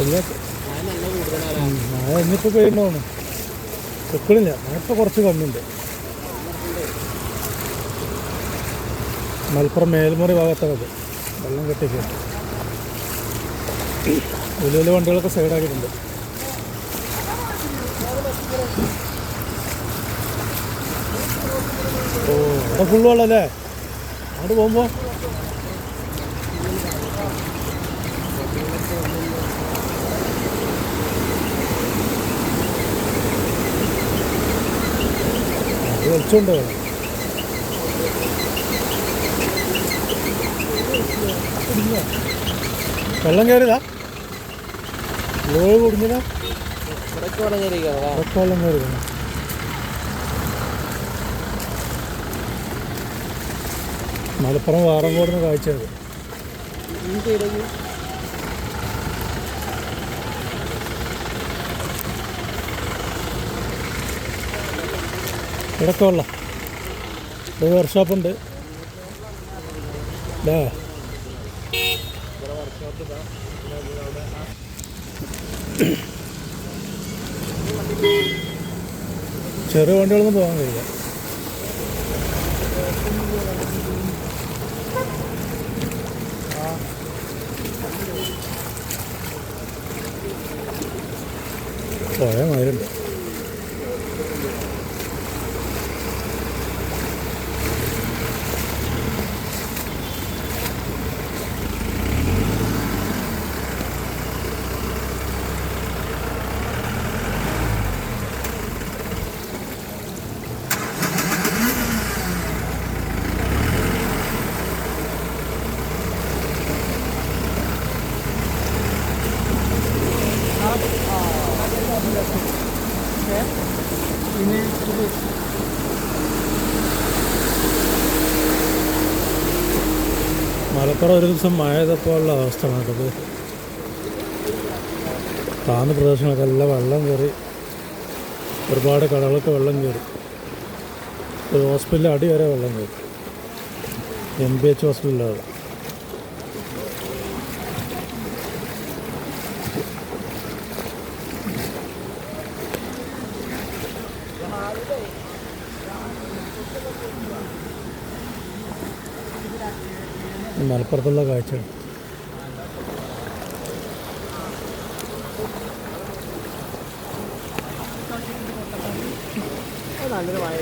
ശരിയാക്കി മഴ ഇന്നിപ്പോൾ പെയ്യുന്നതാണ്. വെക്കണില്ല മഴ കുറച്ച് കമ്മിയുണ്ട്. മലപ്പുറം മേൽമുറി ഭാഗത്തൊക്കെ വെള്ളം കെട്ടിക്ക് വലിയ വലിയ വണ്ടികളൊക്കെ സൈഡാക്കിയിട്ടുണ്ട് ഓ അവിടെ ഫുള്ള് വെള്ളമല്ലേ അങ്ങോട്ട് പോകുമ്പോൾ വേണം. വെള്ളം കയറിയതാ ലോഡ് കുടുങ്ങിയതാ ഇവിടേക്ക് മലപ്പുറം വാറം വെള്ളം കയറിയതാ മലപ്പുറം വാറങ്കോടുന്ന കാഴ്ച അത് വെള്ളം ഒരു വർക്ക്ഷോപ്പുണ്ട് ഇതാ ചെറിയ വണ്ടികളൊന്നും പോകാൻ കഴിയില്ല. പോയ മാതിരിണ്ട് മലപ്പുറം ഒരു ദിവസം മഴ ചെയ്തപ്പോൾ ഉള്ള അവസ്ഥയാണ് കേട്ടത് താഴ്ന്ന പ്രദേശങ്ങളൊക്കെ എല്ലാം വെള്ളം കയറി. ഒരുപാട് കടകളൊക്കെ വെള്ളം കയറി. ഒരു ഹോസ്പിറ്റലിൽ അടി വരെ വെള്ളം കയറി. എം ബി എച്ച് ഹോസ്പിറ്റലിലാണ് മലപ്പുറത്തുള്ള കാഴ്ചകൾ. നല്ലൊരു മഴ